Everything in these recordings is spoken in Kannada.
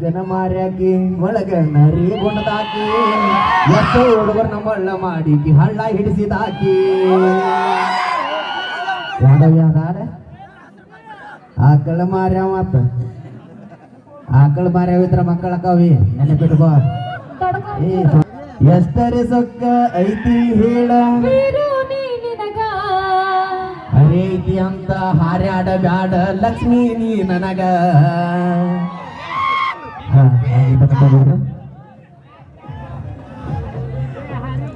ಹೆಗ್ಗನ ಮಾರ್ಯಾಕಿ ಒಳಗ ನರಿ ಗುಣದಾಕಿ. ಎಷ್ಟು ಹುಡುಗರು ನಮ್ಮಳ್ಳ ಮಾಡಿ ಹಳ್ಳ ಹಿಡಿಸಿದಾಕಿ. ಯಾದವ್ ಆಕಳ ಮಾರ್ಯ ಮತ್ತ? ಆಕಳ ಮಾರ್ಯಾವಿದ್ರ ಮಕ್ಕಳ ಕವಿ ನೆನಪಿಟ್ಕೋ. ಎಷ್ಟರಿ ಸೊಕ್ಕ ಐತಿ ಹೇಳ? ಅರೇತಿ ಅಂತ ಹಾರ್ಯಾಡ ಬ್ಯಾಡ ಲಕ್ಷ್ಮೀ ನೀ ನನಗ. ಹಾ ಹಾಡಿಲ್ಲ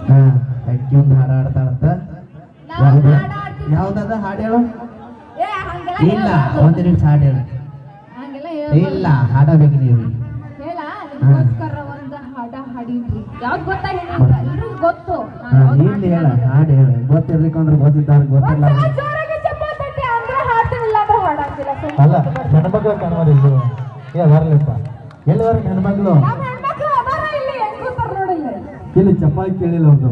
ಹಾ ಅಕ್ಕಿ ಒಂದು ಯಾವ್ದು? ಯಾವ್ದದ ಹಾಡು ಹೇಳು? ಇಲ್ಲ ಒಂದು ನಿಮಿಷ ಹಾಡು ಹೇಳು. ಇಲ್ಲ ಹಾಡಬೇಕು ನೀವು. ಹಾಡ ಇಲ್ಲಿ ಹೇಳ ಹಾಡು ಹೇಳು. ಗೊತ್ತಿರ್ಲಿಕ್ಕೆ ಅಂದ್ರೆ ಗೊತ್ತಿದ್ದಾರೆ ಗೊತ್ತಿಲ್ಲ ಅಲ್ಲ ಏ ಬರಲಿಪ್ಪ. ಎಲ್ಲವರ ಹೆಣ್ಮಕ್ಳು? ಇಲ್ಲಿ ಚಪ್ಪಾಳಿ ಕೇಳಿಲ್ಲ ಅವ್ರದ್ದು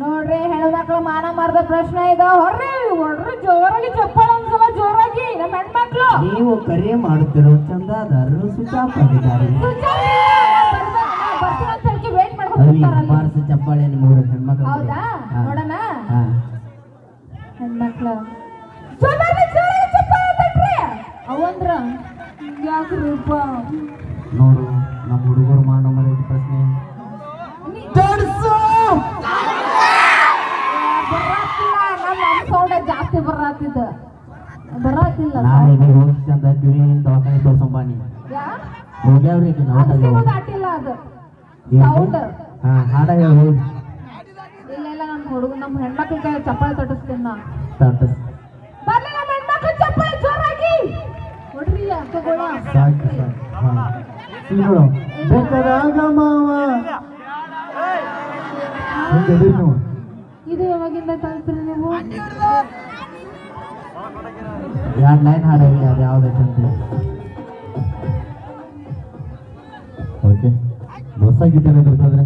ನೋಡ್ರಿ ಹೆಣ್ಮಕ್ಳು ಮಾನ ಮಾರ್ದ ಪ್ರಶ್ನೆ ಇದೆ. ಹೊರ್ರಿ ಹೊಡ್ರಿ ಜೋರಾಗಿ ಚಪ್ಪಾಳ ಒಂದ್ಸಲ ಜೋರಾಗಿ. ನಮ್ಮ ಹೆಣ್ಮಕ್ಳು. ನೀವು ಕರೆ ಮಾಡುತ್ತಿರೋ ಚಂದಾದಾರರು ಆಫ್ ಆಗಿದ್ದಾರೆ. ಬಾರ್ಸ ಚಪ್ಪಾಳೆ ನಿಮ್ಮ ಹೆಣ್ಮಕ್ಳು ಹೌದಾ? ನೋಡೋಣ. ಹೆಣ್ಮಕ್ಳು. ಜೋರಾಗಿ ಜೋರಾಗಿ ನೋಡು ನಮ್ಮ ಹುಡುಗರು ಮಾಡೋ ಮನೆಯ ಪ್ರಶ್ನೆ. ಜಾಸ್ತಿ ಬರಾತಿದ್ದ ಬರಾತಿಲ್ಲ ನಾಳೆ ನೀವು ಹೋಗಿ ಚಂದ ಕಿವಿ ದವಾಖಾನೆ ತೋರ್ಸಂಬಾನಿ ಹೋಗ್ಯಾವ್ರಿ ಅದು. ಸೌಂಡ್. ಹಾ ಹಾಡ ಹೇಳಿ ಇಲ್ಲ ಇಲ್ಲ ನಮ್ಮ ಹುಡುಗ ನಮ್ಮ ಹೆಣ್ಮಕ್ಳ ಕೈ ಚಪ್ಪಾಳೆ ತಟ್ಟಿಸ್ತೀನಿ ನಾ ತಟ್ಟಸ್ ಬರ್ಲಿ ನಮ್ಮ ಹೆಣ್ಮಕ್ಳು ಚಪ್ಪಾಳೆ ಜೋರಾಗಿ. ಹೊಡ್ರಿ ಅಕ್ಕಗಳ. ಸಾಕು ಸಾಕು. ಹಾ. ಮಾವ. ಎದುರು ನೀವು ಇದು ಯಾವಾಗಿಂದ ಕಲ್ತ್ರಿ ನೀವು? ಎರಡು ಲೈನ್ ಹಾಡವಿ ಅದು ಯಾವ್ದಕ್ಕಂತ ಓಕೆ ಹೊಸ ಗೀತೆ ಇರ್ತದ್ರೆ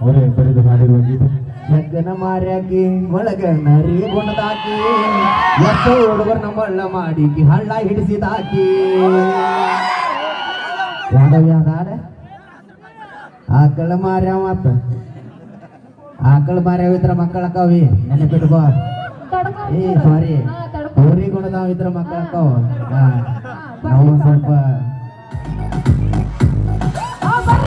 ಅವರೇ ಬರೆದು ಹಾಡಿರುವ ಗೀತೆ. ಹೆಗ್ಗನ ಮಾರ್ಯಾಕಿ ಒಳಗ ನರಿ ಗುಣದಾಕಿ ಎಷ್ಟೋ ಹುಡುಗರು ನಮ್ಮಳ್ಳ ಮಾಡಿಕಿ ಹಳ್ಳ ಹಿಡಿಸಿದಾಕಿ. ಯಾದವ್ ಯಾದಾಡ ಆಕಳ ಮಾರ್ಯಾವ ಮತ್ತ? ಆಕಳ ಮಾರ್ಯಾವಿದ್ರ ಮಕ್ಕಳ ಕವಿ. ನೆನಪಿಟ್ಕೋ. ಏ ಸಾರಿ ಊರಿಗೆ ಗುಣದಾವ ಇದ್ರ ಮಕ್ಕಳ ಕವ. ಸ್ವಲ್ಪ